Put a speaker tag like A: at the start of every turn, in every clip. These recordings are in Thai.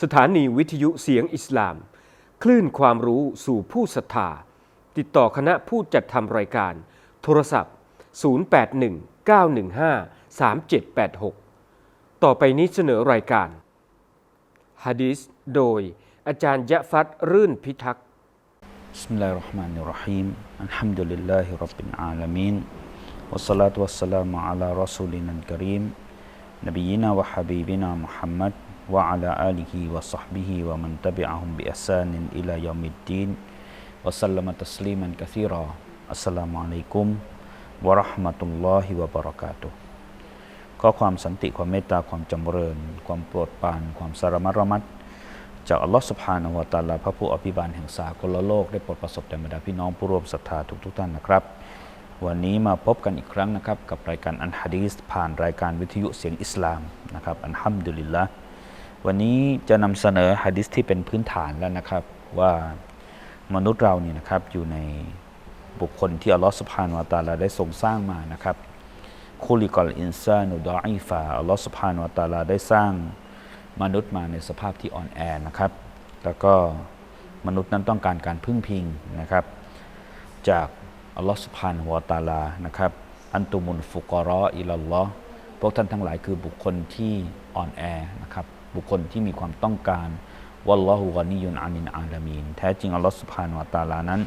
A: สถานีวิทยุเสียงอิสลาม คลื่นความรู้สู่ผู้ศรัทธา ติดต่อคณะผู้จัดทำรายการ โทรศัพท์ 0819153786 ต่อไปนี้เสนอรายการฮะดีษโดยอาจารย์ยะฟัดรื่นพิทักษ์
B: بسم الله الرحمن الرحيم الحمد لله رب العالمين والصلاة والسلام على رسولنا الكريم نبينا وحبيبنا محمد وعلى آله وصحبه ومن تبعهم بإحسان إلى يوم الدين وسلم تسليما كثيرا السلام عليكم ورحمة الله وبركاته ก็ความสันติความเมตตาความจำเริญ ความโปรดปราน ความสารมัดระมัด จากอัลลอฮฺสุบฮานะฮูวะตะอาลาพระผู้อภิบาลแห่งสากลโลก ได้โปรดประสบแด่บรรดาพี่น้องผู้ร่วมศรัทธาทุกทุกๆท่านนะครับ วันนี้มาพบกันอีกครั้งนะครับ กับรายการอันฮะดีสผ่านรายการวิทยุเสียงอิสลามนะครับอันฮัมดุลิลละ วันนี้จะนำเสนอฮะดีสที่เป็นพื้นฐานแล้วนะครับ ว่ามนุษย์เราเนี่ยนะครับอยู่ในบุคคลที่อัลลอฮฺสุบฮานวะตาลาได้ทรงสร้างมานะครับคุลิกอลอินซานุดออีฟาอัลลอฮฺสุบฮานวะตาลาได้สร้างมนุษย์มาในสภาพที่อ่อนแอนะครับ แล้วก็มนุษย์นั้นต้องการการพึ่งพิงนะครับ จากอัลลอฮฺสุบฮานหัวตาลานะครับอันตุมุนฟุกรออิลลอฮ์พวกท่านทั้งหลายคือบุคคลที่อ่อนแอนะครับ บุคคลที่มีความต้องการวัลลอฮุกานิยุนอานินอาลามีนแท้จริงอัลลอฮฺสุบฮานวตาลานั้น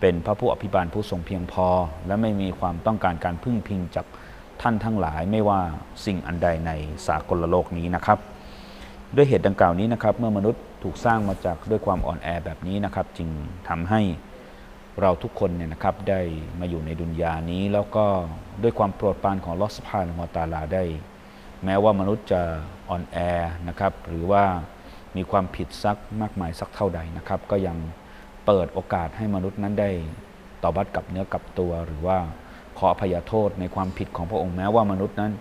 B: เป็นพระผู้อภิบาลผู้ทรงเพียงพอ และไม่มีความต้องการการพึ่งพิงจากท่านทั้งหลายไม่ว่าสิ่งอันใดในสากลโลกนี้นะครับ ด้วยเหตุดังกล่าวนี้นะครับเมื่อมนุษย์ถูกสร้างมาจากด้วยความอ่อนแอแบบนี้นะครับ จึงทำให้เราทุกคนเนี่ยนะครับได้มาอยู่ในดุนยานี้ แล้วก็ด้วยความโปรดปรานของลอสพานมอตาลาได้ แม้ว่ามนุษย์จะอ่อนแอนะครับหรือว่ามีความผิดสักมากมายสักเท่าใดนะครับ ก็ยังเปิดโอกาสให้มนุษย์นั้นได้ตอบัดกับเนื้อกับตัว หรือว่าขออภัยโทษในความผิดของพระองค์แม้ว่ามนุษย์นั้น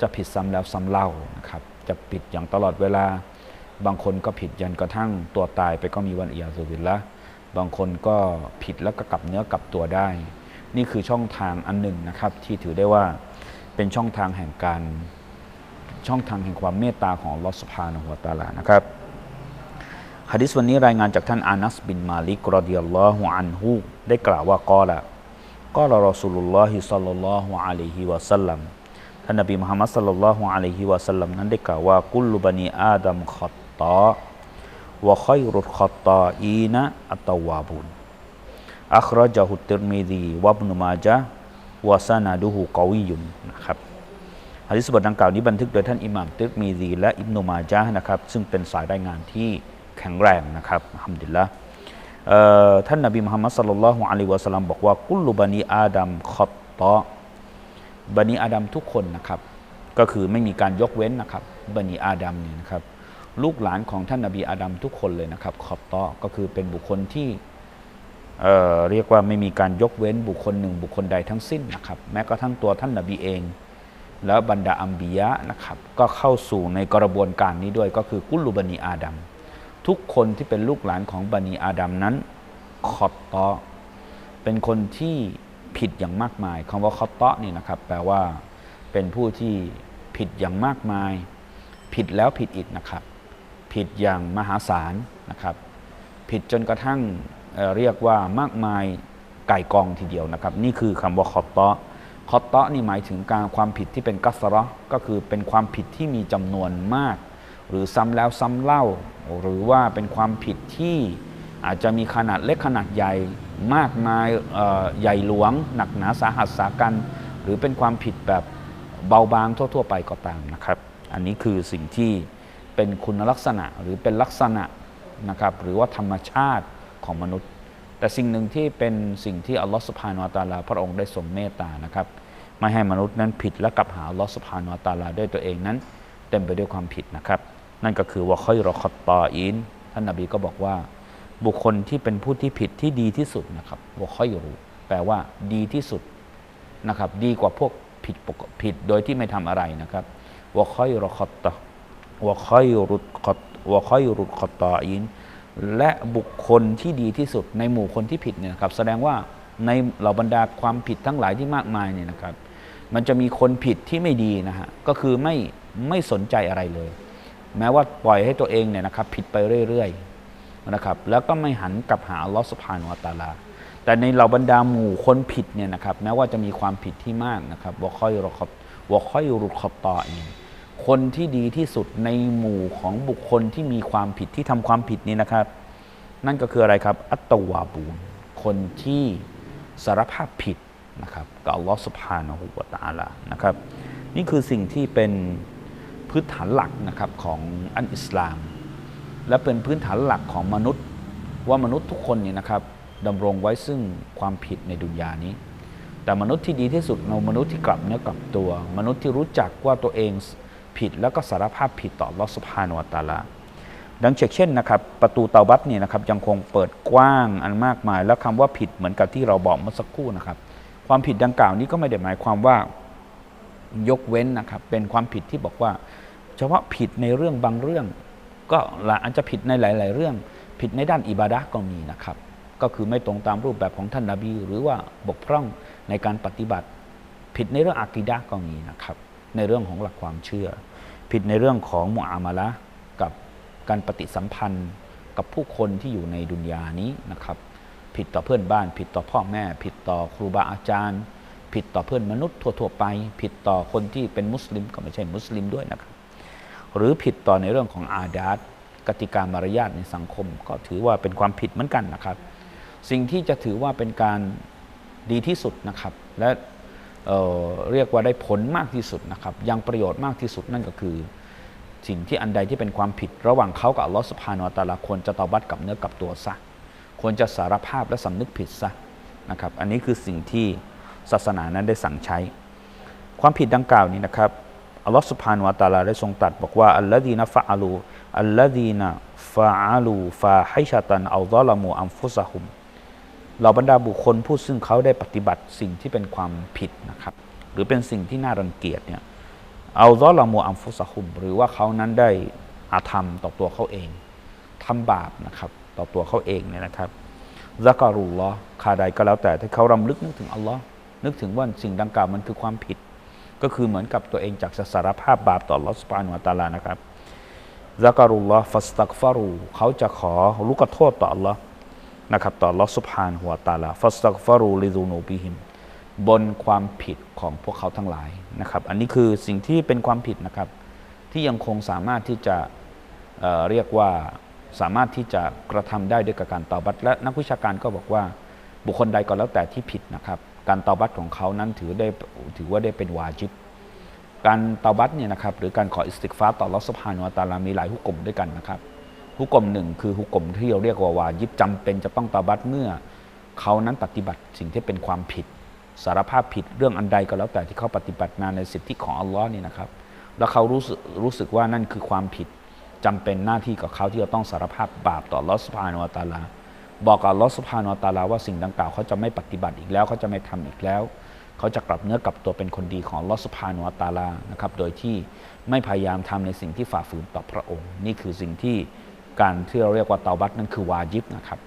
B: จะผิดซ้ำแล้วซ้ำเล่านะครับจะผิดอย่างตลอดเวลา บางคนก็ผิดยันกระทั่งตัวตายไปก็มีวันเอียสุวิลละบางคนก็ผิดแล้วก็กลับเนื้อกลับตัวได้ นี่คือช่องทางอันหนึ่งนะครับที่ถือได้ว่าเป็นช่องทางแห่งการ ช่องทางแห่งความเมตตาของลอสพานะหัวตาลานะครับฮะดิษวันนี้รายงานจากท่านอานัสบินมาลิกรดิยัลลอฮุอันฮุได้กล่าวว่ากอละกอละรอสูลุลลอฮิซัลลัลลอฮุอะลัยฮิวะสัลลัมท่านนบีมุฮัมมัดสัลลัลลอฮุอะลัยฮิวะสัลลัมนั้นได้กล่าวว่ากุลุบานีอาดัมขัตตาวะคอยรุดขัตตาอีนะอัตวาบุนอัครจาฮุติรมิดีวับนุมาจาวะซานาดูฮูกอวิยุนนะครับ ฮะดิษบทดังกล่าวนี้บันทึกโดยท่านอิหม่ามติรมิดีและอิบนุมาจานะครับซึ่งเป็นสายรายงานที่แข็งแรงนะครับฮัมดิลละท่านนบีมุฮัมมัดสัลลัลลอฮุอะลัยวะสัลลัมบอกว่ากุลบานีอาดัมขัตตาบันิอาดัมทุกคนนะครับ ก็คือไม่มีการยกเว้นนะครับบันิอาดัมเนี่ยนะครับลูกหลานของท่านนบีอาดัมทุกคนเลยนะครับขอบตอก็คือเป็นบุคคลที่เเรียกว่าไม่มีการยกเว้นบุคคลหนึ่งบุคคลใดทั้งสิ้นนะครับ แม้กระทั่งตัวท่านนบีเอง แล้วบรรดาอัมบียะนะครับก็เข้าสู่ในกระบวนการนี้ด้วยก็คือกุลูบันีอาดัมทุกคนที่เป็นลูกหลานของบันีอาดัมนั้นขอบตอเป็นคนที่ผิดอย่างมากมายคำว่าคอตเตาะนี่นะครับ แปลว่าเป็นผู้ที่ผิดอย่างมากมาย ผิดแล้วผิดอีกนะครับ ผิดอย่างมหาศาลนะครับ ผิดจนกระทั่งเเรียกว่ามากมายไก่กองทีเดียวนะครับ นี่คือคำว่าคอตเตาะ คอตเตะนี่หมายถึงการความผิดที่เป็นกัสระก็คือเป็นความผิดที่มีจำนวนมาก หรือซ้ำแล้วซ้ำเล่า หรือว่าเป็นความผิดที่อาจจะมีขนาดเล็กขนาดใหญ่มากมายใหญ่หลวง หนักหนาสาหัสสากัน หรือเป็นความผิดแบบเบาบางทั่ว ๆ ไปก็ตามนะครับ อันนี้คือสิ่งที่เป็นคุณลักษณะหรือเป็นลักษณะนะครับหรือว่าธรรมชาติของมนุษย์ แต่สิ่งหนึ่งที่เป็นสิ่งที่อัลลอฮฺสุบฮานตาลาพระองค์ได้ทรงเมตตานะครับ ไม่ให้มนุษย์นั้นผิดและกลับหาอัลลอฮฺสุบฮานตาลาด้วยตัวเองนั้น เต็มไปด้วยความผิดนะครับ นั่นก็คือว่าค่อยรอคอตตออินท่านนาบีก็บอกว่า บุคคลที่เป็นผู้ที่ผิดที่ดีที่สุดนะครับวค่อยรู้แปลว่าดีที่สุดนะครับ ดีกว่าพวกผิดผิดโดยที่ไม่ทำอะไรนะครับวค่อยรอคอตตวค่อยรุดคอตวค่อยรุดคอตตออิน และบุคคลที่ดีที่สุดในหมู่คนที่ผิดเนี่ยครับแสดงว่าในเหล่าบรรดาความผิดทั้งหลายที่มากมายเนี่ยนะครับ มันจะมีคนผิดที่ไม่ดีนะฮะก็คือไม่ไม่สนใจอะไรเลย แม้ว่าปล่อยให้ตัวเองเนี่ยนะครับผิดไปเรื่อยๆนะครับแล้วก็ไม่หันกลับหาลอสุบฮานวตาลา แต่ในเหล่าบรรดาหมู่คนผิดเนี่ยนะครับแม้ว่าจะมีความผิดที่มากนะครับวะค่อยรอขอบวะค่อยรุดขอบตออีน คนที่ดีที่สุดในหมู่ของบุคคลที่มีความผิดที่ทำความผิดนี้นะครับ นั่นก็คืออะไรครับ อัตตวาบูนคนที่สารภาพผิดนะครับกับอัลลอฮ์สุบฮานะฮูวะตาลานะครับ นี่คือสิ่งที่เป็นพื้นฐานหลักนะครับของอันอิสลาม และเป็นพื้นฐานหลักของมนุษย์ ว่ามนุษย์ทุกคนเนี่ยนะครับดำรงไว้ซึ่งความผิดในดุนยานี้ แต่มนุษย์ที่ดีที่สุดเรามนุษย์ที่กลับเนื้อกลับตัว มนุษย์ที่รู้จักว่าตัวเอง ผิด แล้วก็สารภาพผิดต่อลอสุภานวตาลาดังเช่นนะครับประตูเตาบัตเนี่ยนะครับยังคงเปิดกว้างอันมากมาย แล้วคำว่าผิดเหมือนกับที่เราบอกเมื่อสักครู่นะครับ ความผิดดังกล่าวนี้ก็ไม่ได้หมายความว่ายกเว้นนะครับเป็นความผิดที่บอกว่า เฉพาะผิดในเรื่องบางเรื่อง ก็ละอาจจะผิดในหลาย ๆ เรื่อง ผิดในด้านอิบาดะก็มีนะครับ ก็คือไม่ตรงตามรูปแบบของท่านนาบี หรือว่าบกพร่องในการปฏิบัติ ผิดในเรื่องอากีดะก็มีนะครับ ในเรื่องของหลักความเชื่อ ผิดในเรื่องของมุอามาละกับการปฏิสัมพันธ์กับผู้คนที่อยู่ในดุนยานี้นะครับ ผิดต่อเพื่อนบ้าน ผิดต่อพ่อแม่ ผิดต่อครูบาอาจารย์ ผิดต่อเพื่อนมนุษย์ทั่วๆไป ผิดต่อคนที่เป็นมุสลิมก็ไม่ใช่มุสลิมด้วยนะครับ หรือผิดต่อในเรื่องของอาดาตกติกามารยาทในสังคม ก็ถือว่าเป็นความผิดเหมือนกันนะครับ สิ่งที่จะถือว่าเป็นการดีที่สุดนะครับ และ เเรียกว่าได้ผลมากที่สุดนะครับ ยังประโยชน์มากที่สุดนั่นก็คือ สิ่งที่อันใดที่เป็นความผิด ระหว่างเขากับอัลลอฮฺสุบฮานตาลาควรจะตอบัตกับเนื้อกับตัวซะควรจะสารภาพและสำนึกผิดซะนะครับ อันนี้คือสิ่งที่ศาสนานั้นได้สั่งใช้ ความผิดดังกล่าวนี้นะครับอัลลอฮฺสุบฮานุวะตาลาได้ทรงตรัสบอกว่าอัลลอฮีนะฟะอาลูอัลลอฮีนะฟะอาลูฟาฮิชะตันอัลลอลามูอัมฟุซะฮุม เหล่าบรรดาบุคคลผู้ซึ่งเขาได้ปฏิบัติสิ่งที่เป็นความผิดนะครับ หรือเป็นสิ่งที่น่ารังเกียจเนี่ยเอัลลอลามูอัมฟุซะฮุม หรือว่าเขานั้นได้อาธรรมต่อตัวเขาเองทำบาปนะครับ ต่อตัวเขาเองเนี่ยนะครับซักการุลลอคาใดก็แล้วแต่ที่เขารำลึกนึกถึงอัลลอฮ์นึกถึงว่าสิ่งดังกล่าวมันคือความผิด ก็คือเหมือนกับตัวเองจากสารภาพบาปต่อลอสปานุวตาลานะครับซัการุลลอฟัสตักฟารูเขาจะขอลุกโทษต่อ Allah นะครับต่อลอสุภานหัวตาลาฟัสตักฟารูลิซูนูบิฮิมบนความผิดของพวกเขาทั้งหลายนะครับ อันนี้คือสิ่งที่เป็นความผิดนะครับ ที่ยังคงสามารถที่จะเเรียกว่าสามารถที่จะกระทำได้ด้วยกับการตอบัตและนักวิชาการก็บอกว่าบุคคลใดก็แล้วแต่ที่ผิดนะครับ การตอบัตของเขานั้นถือได้ถือว่าได้เป็นวาจิบการตาบัตเนี่ยนะครับหรือการขออิสติกฟ้าต่อลอสพานุวตาลามีหลายฮุกกลมด้วยกันนะครับ ฮุกกลมหนึ่งคือฮุกกลมที่เราเรียกว่าวาจิบจำเป็นจะต้องตาบัตเมื่อ เขานั้นปฏิบัติสิ่งที่เป็นความผิด สารภาพผิดเรื่องอันใดก็แล้วแต่ที่เขาปฏิบัติมาในสิทธิของอัลลอฮ์นี่นะครับ แล้วเขารู้สึกรู้สึกว่านั่นคือความผิดจำเป็นหน้าที่กับเขาที่จะต้องสารภาพบาปต่อลอสพานุวะตาลา บอกกับลอสพานุวะตาลาว่าสิ่งดังกล่าวเขาจะไม่ปฏิบัติอีกแล้วเขาจะไม่ทำอีกแล้ว เขาจะกลับเนื้อกลับตัวเป็นคนดีของลอสพานุวะตาลานะครับโดยที่ไม่พยายามทำในสิ่งที่ฝ่าฝืนต่อพระองค์ นี่คือสิ่งที่ การที่เราเรียกว่าเตาบัตนั้นคือวาจิบนะครับ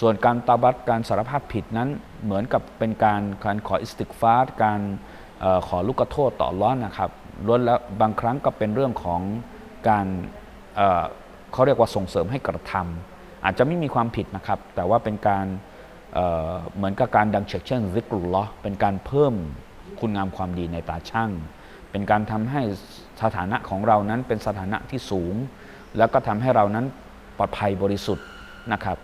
B: ส่วนการเตาบัตการสารภาพผิดนั้นเหมือนกับเป็นการการขออิสติกฟาร์การออขอลูกโทษต่ออัลล้อฮ์นะครับล้วนแล้วบางครั้งก็เป็นเรื่องของการเเขาเรียกว่าส่งเสริมให้กระทำอาจจะไม่มีความผิดนะครับ แต่ว่าเป็นการเเหมือนกับการดังเชกเช่นซิกรุลลอฮ์เป็นการเพิ่มคุณงามความดีในตาช่าง เป็นการทำให้สถานะของเรานั้นเป็นสถานะที่สูง แล้วก็ทำให้เรานั้นปลอดภัยบริสุทธิ์นะครับ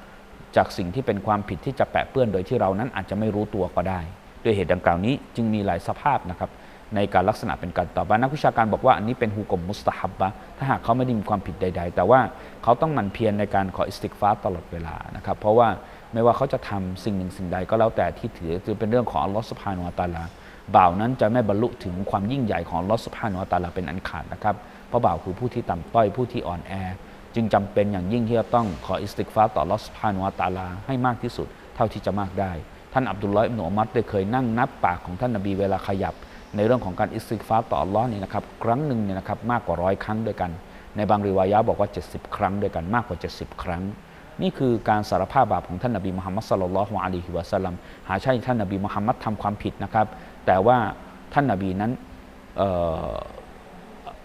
B: จากสิ่งที่เป็นความผิดที่จะแปะเปื้อนโดยที่เรานั้นอาจจะไม่รู้ตัวก็ได้ ด้วยเหตุดังกล่าวนี้จึงมีหลายสภาพนะครับในการลักษณะเป็นการตอบว่านักวิชาการบอกว่าอันนี้เป็นฮุกมมุสตาฮับบะถ้าหากเขาไม่ได้มีความผิดใด ๆ แต่ว่าเขาต้องหมั่นเพียรในการขออิสติกฟาตลอดเวลานะครับเพราะว่าไม่ว่าเขาจะทำสิ่งหนึ่งสิ่งใดก็แล้วแต่ที่ถือถือเป็นเรื่องของอัลลอฮฺสุบฮานุวะตาลา บ่าวนั้นจะไม่บรรลุถึงความยิ่งใหญ่ของลอสุบฮานุตาลาเป็นอันขาดนะครับ เพราะบ่าวคือผู้ที่ต่ำต้อยผู้ที่อ่อนแอ จึงจำเป็นอย่างยิ่งที่จะต้องขออิสติกฟ้าต่อลอสุบฮานุตาลาให้มากที่สุดเท่าที่จะมากได้ ท่านอับดุลลอฮ์อิบนุอมัรได้เคยนั่งนับปากของท่านนบีเวลาขยับ ในเรื่องของการอิสติกฟ้าต่ออัลลอฮ์นี่นะครับครั้งหนึ่งเนี่ยนะครับมากกว่าร้อยครั้งด้วยกัน ในบางริวายะบอกว่า 70 ครั้งด้วยกันมากกว่า 70 ครั้งนี่คือการสารภาพบาปของท่านนบีมุฮัมมัดสลลัลลอฮุอะลัยฮิวะสัลลัมหาใช่ท่านนบีมุฮัมมัดทำความผิดนะครับ แต่ว่าท่านนบีนั้น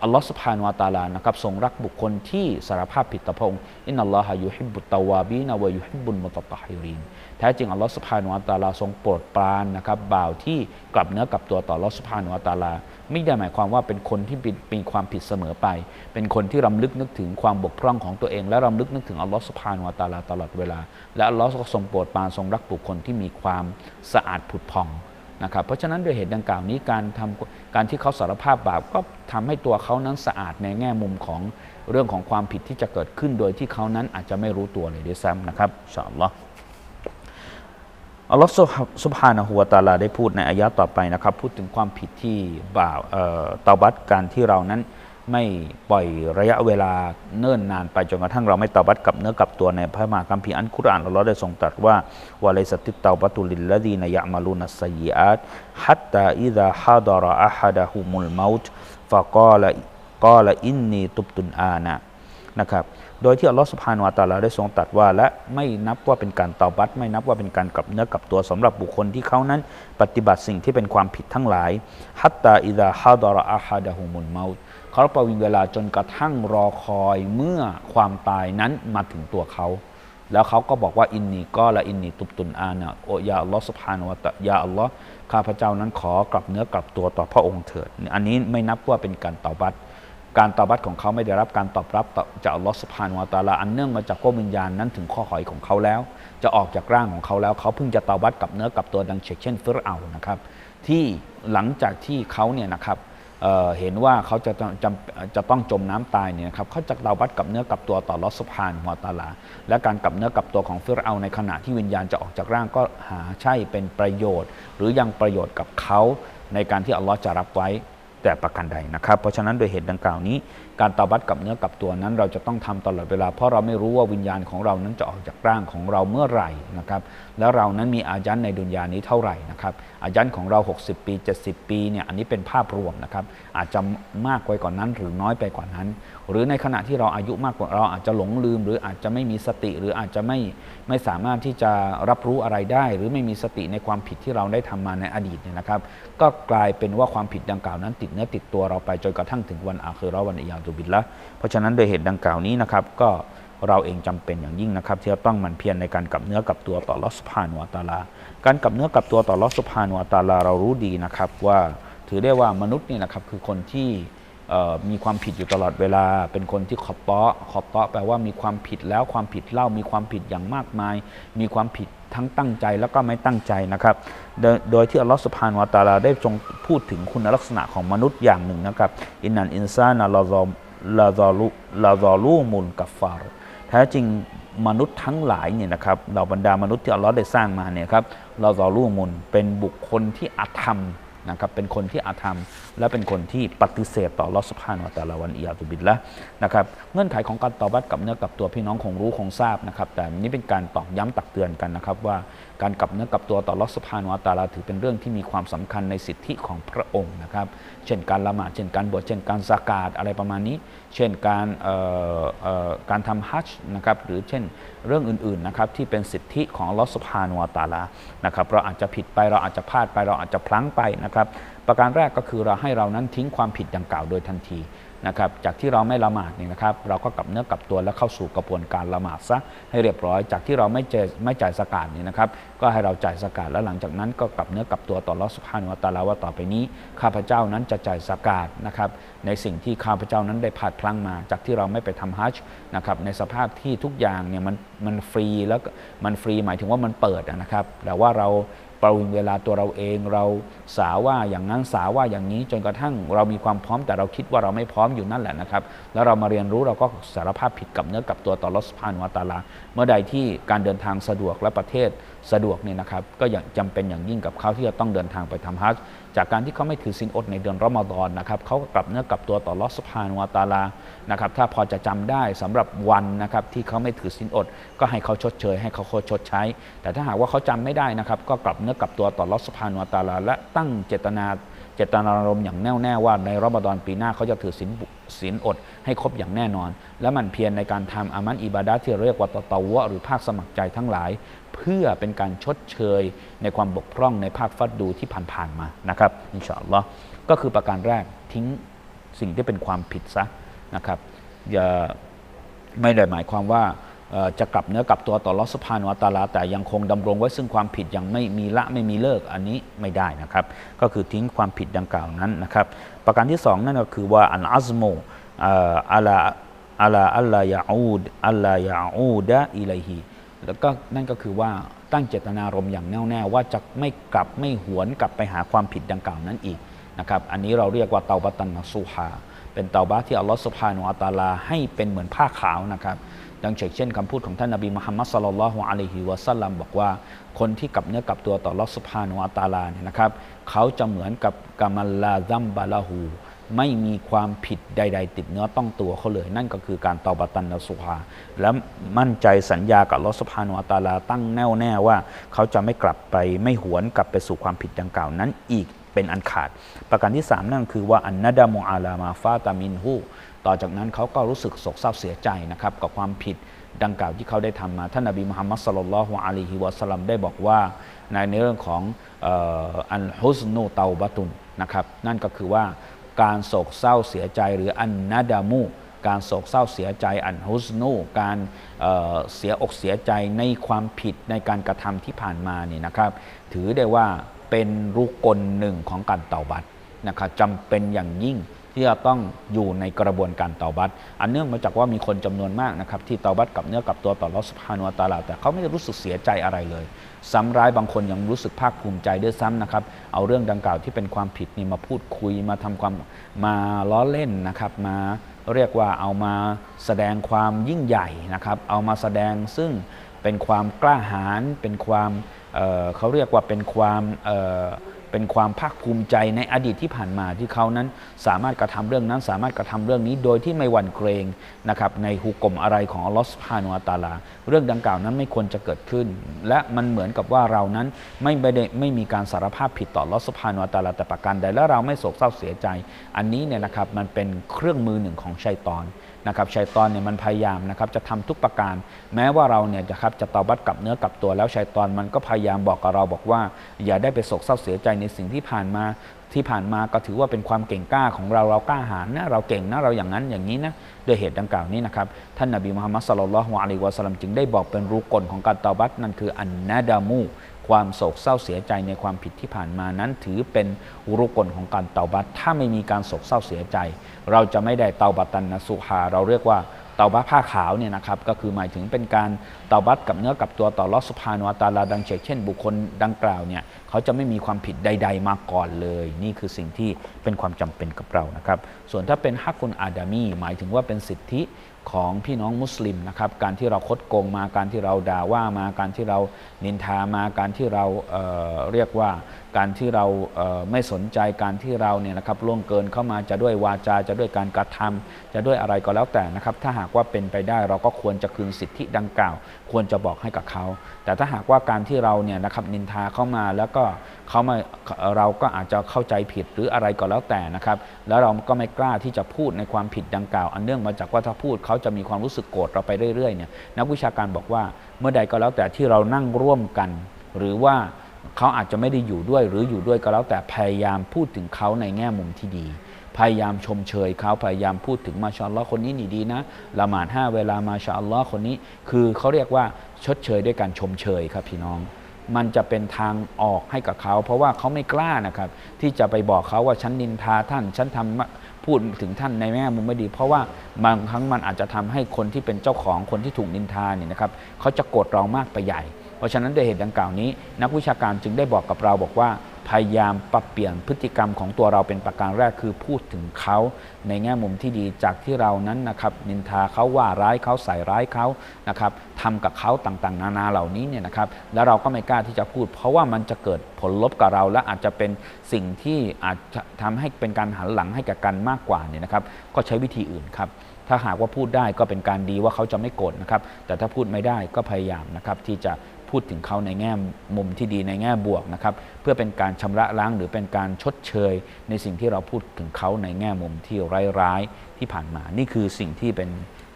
B: อัลลอฮ์สุบฮานวะตาลานะครับทรงรักบุคคลที่สารภาพผิดต่อพระองค์อินนัลลอฮะยุฮิบุตตาวาบีนาวะยุฮิบุลมุตตะฮิรินแท้จริงอัลลอฮ์สุบฮานวะตาลาทรงโปรดปรานนะครับบ่าวที่กลับเนื้อกลับตัวต่ออัลลอฮ์สุบฮานวะตาลา ไม่ได้หมายความว่าเป็นคนที่มีความผิดเสมอไป เป็นคนที่รำลึกนึกถึงความบกพร่องของตัวเอง และรำลึกนึกถึงอัลลอฮ์สุบฮานวะตาลาตลอดเวลา และอัลลอฮ์ทรงโปรดปรานทรงรักบุคคลที่มีความสะอาดผุดผ่อง นะครับเพราะฉะนั้นด้วยเหตุดังกล่าวนี้การทำการที่เขาสารภาพบาปก็ทำให้ตัวเขานั้นสะอาดในแง่มุมของเรื่องของความผิดที่จะเกิดขึ้นโดยที่เขานั้นอาจจะไม่รู้ตัวเลยด้วยซ้ำนะครับอินชาอัลลอฮ์อัลลอฮ์สุบฮานะฮุวาตาลาได้พูดในอายะต่อไปนะครับ พูดถึงความผิดที่บาปเอ่อเตาบัตการที่เรานั้น ไม่ปล่อยระยะเวลาเนิ่นนานไปจนกระทั่งเราไม่ตาบัตกับเนื้อกับตัวในพระมหาคัมภีร์อันกุรอานอัลลอฮ์ได้ทรงตรัสว่าวะลัยสติตาบัตุลิลลดีนยะมาลูนัสซัยยิอาตฮัตตาอิดะฮาดาระอะฮัดะฮุมุลมาต์ฟะกาละกาละอินนีตุบตุนอานะนะครับโดยที่อัลลอฮฺสุบฮานวะตาลาได้ทรงตรัสว่าและไม่นับว่าเป็นการตาบัตไม่นับว่าเป็นการกลับเนื้อกลับตัวสำหรับบุคคลที่เขานั้น ปฏิบัติสิ่งที่เป็นความผิดทั้งหลายฮัตตาอิดะฮาดาระอะฮัดะฮุมุลมาต์ เขาประวิงเวลาจนกระทั่งรอคอยเมื่อความตายนั้นมาถึงตัวเขา แล้วเขาก็บอกว่าอินนีก็ละอินนีตุบตุนอานะโอยาอัลลอฮฺสุบฮานวะตะยาอัลลอฮ์ข้าพเจ้านั้นขอกลับเนื้อกลับตัวต่อพระองค์เถิด อันนี้ไม่นับว่าเป็นการตาบัตการตอบรับของเขาไม่ได้รับการตอบรับจากอัลลอฮฺสุบฮานวะตะอาลาอันเนื่องมาจากว่าวิญญาณนั้นถึงข้อหอยของเขาแล้ว จะออกจากร่างของเขาแล้ว เขาเพิ่งจะตอบรับกับเนื้อกับตัวดังเช่นฟิรเอานะครับที่หลังจากที่เขาเนี่ยนะครับ เเห็นว่าเขาจะต้องจำจะต้องจมน้ำตายเนี่ยนะครับเขาจะตาบัดกับเนื้อกับตัวต่อลอสุภานวตะอาลา และการกับเนื้อกับตัวของฟิรเอาในขณะที่วิญญาณจะออกจากร่างก็หาใช่เป็นประโยชน์ หรือยังประโยชน์กับเขาในการที่อัลลอฮ์จะรับไว้ แต่ประการใดนะครับ เพราะฉะนั้นโดยเหตุดังกล่าวนี้ การตาบัตกับเนื้อกับตัวนั้น เราจะต้องทำตลอดเวลา เพราะเราไม่รู้ว่าวิญญาณของเรานั้นจะออกจากร่างของเราเมื่อไหร่นะครับ แล้วเรานั้นมีอายันในดุนยานี้เท่าไหร่นะครับ อายันของเรา 60 ปี 70 ปีเนี่ยอันนี้เป็นภาพรวมนะครับ อาจจะมากไปกว่านั้นหรือน้อยไปกว่านั้น หรือในขณะที่เราอายุมากกว่าเราอาจจะหลงลืม หรืออาจจะไม่มีสติ หรืออาจจะไม่ไม่สามารถที่จะรับรู้อะไรได้ หรือไม่มีสติในความผิดที่เราได้ทำมาในอดีตเนี่ยนะครับ ก็กลายเป็นว่าความผิดดังกล่าวนั้น ติดเนื้อติดตัวเราไปจนกระทั่งถึงวันอาคือเราวันอิยาตุบิลละเพราะฉะนั้นโดยเหตุดังกล่าวนี้นะครับก็เราเองจำเป็นอย่างยิ่งนะครับ ที่จะต้องหมันเพียรในการกลับเนื้อกลับตัวต่อลอสุภานุวตาลา การกลับเนื้อกลับตัวต่อลอสุภานุวตาลาเรารู้ดีนะครับว่าถือได้ว่ามนุษย์นี่นะครับคือคนที่ มีความผิดอยู่ตลอดเวลา เป็นคนที่ขอบเตาะขอบเตาะแปลว่ามีความผิดแล้วความผิดเล่ามีความผิดอย่างมากมาย มีความผิดทั้งตั้งใจแล้วก็ไม่ตั้งใจนะครับ โดยที่อัลลอฮฺสุบฮานวะตาลาได้ทรงพูดถึงคุณลักษณะของมนุษย์อย่างหนึ่งนะครับ อินนันอินซานะลาซอลาซอลุลาซอลูมุลกัฟฟารแท้จริงมนุษย์ทั้งหลายเนี่ยนะครับเหล่าบรรดามนุษย์ที่อัลลอฮ์ได้สร้างมาเนี่ยครับลาซอลูมุลเป็นบุคคลที่อาธรรมนะครับเป็นคนที่อาธรรม และเป็นคนที่ปฏิเสธต่อลอสุภาโนตะลาวันอียาตุบิลละนะครับเงื่อนไขของการตอบัตกับเนื้อกับตัวพี่น้องคงรู้คงทราบนะครับแต่นี้เป็นการตอกย้ำตักเตือนกันนะครับว่าการกับเนื้อกับตัวต่อลอสุภาโนตะลาถือเป็นเรื่องที่มีความสำคัญในสิทธิของพระองค์นะครับเช่นการละหมาดเช่นการบวชเช่นการสากาดอะไรประมาณนี้ เช่นการการทำฮัจญ์นะครับหรือเช่นเรื่องอื่นๆนะครับที่เป็นสิทธิของลอสุภาโนตะลานะครับเราอาจจะผิดไปเราอาจจะพลาดไปเราอาจจะพลั้งไปนะครับ ประการแรกก็คือเราให้เรานั้นทิ้งความผิดดังกล่าวโดยทันทีนะครับจากที่เราไม่ละหมาดเนี่ยนะครับเราก็กลับเนื้อกลับตัวแล้วเข้าสู่กระบวนการละหมาดซะให้เรียบร้อย จากที่เราไม่เจไม่จ่ายสกาดเนี่ยนะครับก็ให้เราจ่ายสกาดแล้วหลังจากนั้นก็กลับเนื้อกลับตัวต่อลอสุภานุวตาลาว่าต่อไปนี้ ข้าพเจ้านั้นจะจ่ายสกาดนะครับในสิ่งที่ข้าพเจ้านั้นได้ผาดพลังมา จากที่เราไม่ไปทำฮัจญ์นะครับในสภาพที่ทุกอย่างเนี่ยมันมันฟรีแล้วมันฟรีหมายถึงว่ามันเปิดนะครับแต่ว่าเรา ปรุงเวลาตัวเราเองเราสาว่าอย่างนั้นสาว่าอย่างนี้จนกระทั่งเรามีความพร้อมแต่เราคิดว่าเราไม่พร้อมอยู่นั่นแหละนะครับ แล้วเรามาเรียนรู้เราก็สารภาพผิดกับเนื้อกับตัวต่อรสพานวตาลา เมื่อใดที่การเดินทางสะดวกและประเทศ สะดวกเนี่ยนะครับก็อย่างจำเป็นอย่างยิ่งกับเขาที่จะต้องเดินทางไปทำฮัจจากการที่เขาไม่ถือศีลอดในเดือนรอมฎอนนะครับเขากลับเนื้อกลับตัวต่อรสพานุวาตาลานะครับถ้าพอจะจำได้สำหรับวันนะครับที่เขาไม่ถือศีลอด ก็ให้เขาชดเชย ให้เขาโคชดใช้ แต่ถ้าหากว่าเขาจำไม่ได้นะครับก็กลับเนื้อกลับตัวต่อรสพานุวาตาลา และตั้งเจตนาเจตนารมณ์อย่างแน่วแน่ว่าในรอมฎอนปีหน้าเขาจะถือศีล ศีลอดให้ครบอย่างแน่นอน และมันเพียรในการทำอามันอิบาดะที่เรียกว่าตะตาวะหรือภาคสมัครใจทั้งหลาย เพื่อเป็นการชดเชยในความบกพร่องในภาคฟัดดูที่ผ่านๆมานะครับอินชาอัลลอฮ์ก็คือประการแรกทิ้งสิ่งที่เป็นความผิดซะนะครับอย่าไม่ได้หมายความว่า จะกลับเนื้อกลับตัวต่อลอสุภานวตาลา แต่ยังคงดำรงไว้ซึ่งความผิดยังไม่มีละไม่มีเลิกอันนี้ไม่ได้นะครับ ก็คือทิ้งความผิดดังกล่าวนั้นนะครับ ประการที่สองนั่นก็คือว่าอันอัซโมอัลาอัลาอัลลายาอูดอัลลายาอูดะอิไลฮีแล้วก็นั่นก็คือว่าตั้งเจตนารมณ์อย่างแน่วแน่ว่าจะไม่กลับไม่หวนกลับไปหาความผิดดังกล่าวนั้นอีกนะครับอันนี้เราเรียกว่าเตาบัตันนสูฮาเป็นเตาบะที่อัลลอฮฺสุบฮานุอัตาลาให้เป็นเหมือนผ้าขาวนะครับ ดังเช่นคำพูดของท่านนบีมุฮัมมัดสลลัลลอฮุอะลัยฮิวะสัลลัมบอกว่าคนที่กลับเนื้อกลับตัวต่ออัลอสุบฮานุอัตาลาเนี่ยนะครับเขาจะเหมือนกับกามัลลาซัมบาลาหูไม่มีความผิดใด ๆ ติดเนื้อต้องตัวเขาเลย นั่นก็คือการตอบัตันนสุฮาและมั่นใจสัญญากับอัลอสุบฮานุอัตาลาตั้งแน่วแน่ว่า เขาจะไม่กลับไปไม่หวนกลับไปสู่ความผิดดังกล่าวนั้นอีกเป็นอันขาด ประการที่สามนั่นคือว่าอันนาดามุอาลามาฟาตามินฮู ต่อจากนั้นเขาก็รู้สึกโศกเศร้าเสียใจนะครับกับความผิดดังกล่าวที่เขาได้ทำมา ท่านนบีมุฮัมมัดสลลัลฮุอะลัยฮิวะสลัมได้บอกว่าในในเรื่องของอันฮุสโนเตาบะตุนนะครับนั่นก็คือว่าการโศกเศร้าเสียใจหรืออันนาดามูการโศกเศร้าเสียใจอันฮุสนูการเเสียอกเสียใจในความผิดในการกระทำที่ผ่านมาเนี่ยนะครับ ถือได้ว่าเป็นรุกลหนึ่งของการเตาบัตนะครับจำเป็นอย่างยิ่ง ที่จะต้องอยู่ในกระบวนการเตาบัตอันเนื่องมาจากว่ามีคนจำนวนมากนะครับที่เตาบัตกับเนื้อกับตัวต่อรอสุภานุตาลาแต่เขาไม่ได้รู้สึกเสียใจอะไรเลย ซ้ำร้ายบางคนยังรู้สึกภาคภูมิใจด้วยซ้ำนะครับเอาเรื่องดังกล่าวที่เป็นความผิดนี่มาพูดคุยมาทำความมาล้อเล่นนะครับมาเรียกว่าเอามาแสดงความยิ่งใหญ่นะครับเอามาแสดงซึ่งเป็นความกล้าหาญเป็นความเเขาเรียกว่าเป็นความ เป็นความภาคภูมิใจในอดีตที่ผ่านมาที่เขานั้นสามารถกระทำเรื่องนั้น สามารถกระทำเรื่องนี้โดยที่ไม่หวั่นเกรงนะครับในหุกกลมอะไรของอัลลอฮฺสุบฮานุวะตาลา เรื่องดังกล่าวนั้นไม่ควรจะเกิดขึ้น และมันเหมือนกับว่าเรานั้นไม่ได้ไม่มีการสารภาพผิดต่ออัลลอฮฺสุบฮานุวะตาลาแต่ประการใดและเราไม่โศกเศร้าเสียใจ อันนี้เนี่ยนะครับมันเป็นเครื่องมือหนึ่งของชัยตอน นะครับชัยตอนเนี่ยมันพยายามนะครับจะทำทุกประการ แม้ว่าเราเนี่ยจะครับจะตอบัตกับเนื้อกับตัวแล้วชัยตอนมันก็พยายามบอกกับเราบอกว่า อย่าได้ไปโศกเศร้าเสียใจในสิ่งที่ผ่านมาที่ผ่านมาก็ถือว่าเป็นความเก่งกล้าของเราเรากล้าหาญนะเราเก่งนะเราอย่างนั้นอย่างนี้นะด้วยเหตุดังกล่าวนี้นะครับท่านนบีมุฮัมมัดสลลัลลอฮุอะลัยฮิวะสัลลัมจึงได้บอกเป็นรูกลของการตอบัตนั่นคืออันนาดามู ความโศกเศร้าเสียใจในความผิดที่ผ่านมานั้น ถือเป็นรุกลของการเตาบัตถ้าไม่มีการโศกเศร้าเสียใจ เราจะไม่ได้เตาบัตันนสุฮาเราเรียกว่าเตาบัตผ้าขาวเนี่ยนะครับก็คือหมายถึงเป็นการเตาบัตกับเนื้อกับตัวต่อลอสุภานวตาลาดังเช่นบุคคลดังกล่าวเนี่ยเขาจะไม่มีความผิดใด ๆ มาก่อนเลย นี่คือสิ่งที่เป็นความจำเป็นกับเรานะครับส่วนถ้าเป็นฮักกุนอาดามีหมายถึงว่าเป็นสิทธิ ของพี่น้องมุสลิมนะครับ การที่เราคดโกงมาการที่เราด่าว่ามาการที่เรานินทามาการที่เราเเรียกว่า การที่เราเไม่สนใจการที่เราเนี่ยนะครับล่วงเกินเข้ามาจะด้วยวาจาจะด้วยการกระทำจะด้วยอะไรก็แล้วแต่นะครับ ถ้าหากว่าเป็นไปได้เราก็ควรจะคืนสิทธิดังกล่าว ควรจะบอกให้กับเขา แต่ถ้าหากว่าการที่เราเนี่ยนะครับนินทาเข้ามาแล้วก็เขามาเราก็อาจจะเข้าใจผิดหรืออะไรก็แล้วแต่นะครับ แล้วเราก็ไม่กล้าที่จะพูดในความผิดดังกล่าว อันเนื่องมาจากว่าถ้าพูดเขาจะมีความรู้สึกโกรธเราไปเรื่อยๆเนี่ยนักวิชาการบอกว่าเมื่อใดก็แล้วแต่ที่เรานั่งร่วมกัน หรือว่า เขาอาจจะไม่ได้อยู่ด้วยหรืออยู่ด้วยก็แล้วแต่พยายามพูดถึงเขาในแง่มุมที่ดี พยายามชมเชยเขาพยายามพูดถึงมาชาอัลลอฮ์คนนี้นี่ดีนะละหมาดห้าเวลามาชาอัลลอฮ์คนนี้ คือเขาเรียกว่าชดเชยด้วยการชมเชยครับพี่น้องมันจะเป็นทางออกให้กับเขา เพราะว่าเขาไม่กล้านะครับ ที่จะไปบอกเขาว่าฉันนินทาท่านฉันทำพูดถึงท่านในแง่มุมไม่ดี เพราะว่าบางครั้งมันอาจจะทำให้คนที่เป็นเจ้าของคนที่ถูกนินทาเนี่ยนะครับเขาจะโกรธเรามากไปใหญ่ เพราะฉะนั้นด้วยเหตุดังกล่าวนี้ นักวิชาการจึงได้บอกกับเราบอกว่า พยายามปรับเปลี่ยนพฤติกรรมของตัวเราเป็นประการแรกคือพูดถึงเขาในแง่มุมที่ดีจากที่เรานั้นนะครับนินทาเขาว่าร้ายเขาใส่ร้ายเขานะครับทำกับเขาต่างๆ นานาเหล่านี้เนี่ยนะครับ แล้วเราก็ไม่กล้าที่จะพูด เพราะว่ามันจะเกิดผลลบกับเรา และอาจจะเป็นสิ่งที่อาจจะทำให้เป็นการหันหลังให้กับกันมากกว่าเนี่ยนะครับ ก็ใช้วิธีอื่นครับถ้าหากว่าพูดได้ก็เป็นการดีว่าเขาจะไม่โกรธนะครับ แต่ถ้าพูดไม่ได้ก็พยายามนะครับที่จะ พูดถึงเขาในแง่มุมที่ดีในแง่บวกนะครับเพื่อเป็นการชำระล้างหรือเป็นการชดเชย ในสิ่งที่เราพูดถึงเขาในแง่มุมที่ร้ายๆที่ผ่านมา นี่คือสิ่งที่เป็น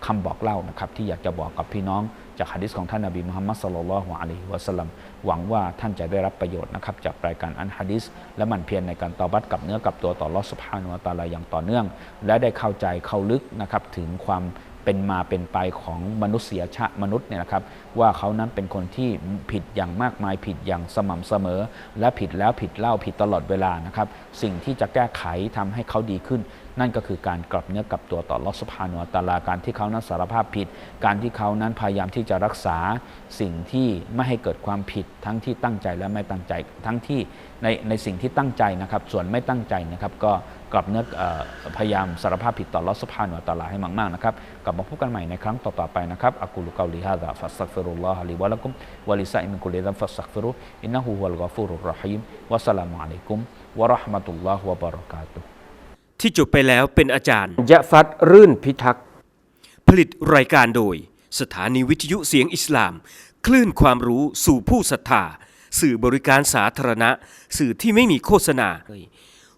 B: คำบอกเล่านะครับที่อยากจะบอกกับพี่น้องจากฮะดิษของท่านนบีมุฮัมมัดสลลัลลอฮุอะลัยฮิวะสัลลัมหวังว่าท่านจะได้รับประโยชน์นะครับจากรายการอันฮะดิษและมันเพียรในการตอบัตกับเนื้อกับตัวต่อลอสุภานุวะตาลาอย่างต่อเนื่อง และได้เข้าใจเข้าลึกนะครับถึงความ เป็นมาเป็นไปของมนุษยชาติมนุษย์เนี่ยนะครับ ว่าเขานั้นเป็นคนที่ผิดอย่างมากมายผิดอย่างสม่ำเสมอ และผิดแล้วผิดเล่าผิดตลอดเวลานะครับ สิ่งที่จะแก้ไขทำให้เขาดีขึ้น นั่นก็คือการกลับเนื้อกลับตัวต่อลอสพานุวตาลาการที่เขานั้นสารภาพผิด การที่เขานั้นพยายามที่จะรักษาสิ่งที่ไม่ให้เกิดความผิดทั้งที่ตั้งใจและไม่ตั้งใจทั้งที่ในในสิ่งที่ตั้งใจนะครับ ส่วนไม่ตั้งใจนะครับก็ กลับเนื้อเอ่อพยายามสารภาพผิดต่อลอสพานุวะตะอาลาให้มากๆนะครับกลับมาพบกันใหม่ในครั้งต่อๆไปนะครับอักูลุกาลิฮะดะฟัสตักฟิรุลลอฮะลิวะละกุมวะลิซาอิมินกุลิซัมฟัสตักฟิรุอินนะฮูฮุวัลกอฟูรุรเราะฮีมวะสสลามุอะลัยกุมวะเราะห์มะตุลลอฮ์วะบะเราะกาตุฮ์
A: ที่จบไปแล้วเป็นอาจารย์ยะฟัดรื่นพิทักษ์ผลิตรายการโดย สถานีวิทยุเสียงอิสลาม คลื่นความรู้สู่ผู้ศรัทธาสื่อบริการสาธารณะ สื่อที่ไม่มีโฆษณา